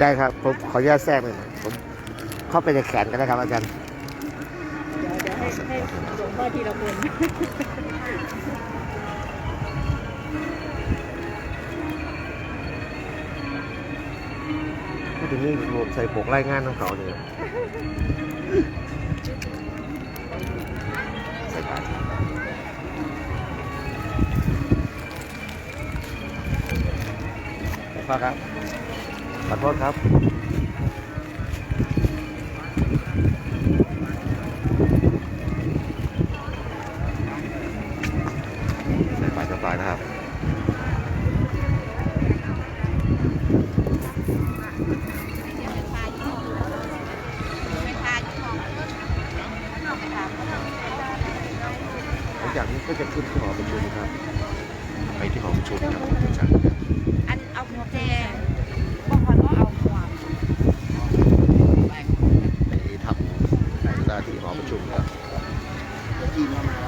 ได้ครับผมขออนุญาตแทรกเลยนะผมเข้าไปในแขนก็ได้ครับอาจารย์เดี๋ยวเดี๋ยวให้ให้หลวงพ่อทีละคนพูดถึงนี่รวมใส่ปกรายงานของเขาเนี่ยใส่บาตรพ่อครับ ขอโทษครับ ใส่บาตรเรียบร้อยนะครับหลังจากนี้ก็จะขึ้นที่หอประชุมครับ หน้าที่หอประชุมครับ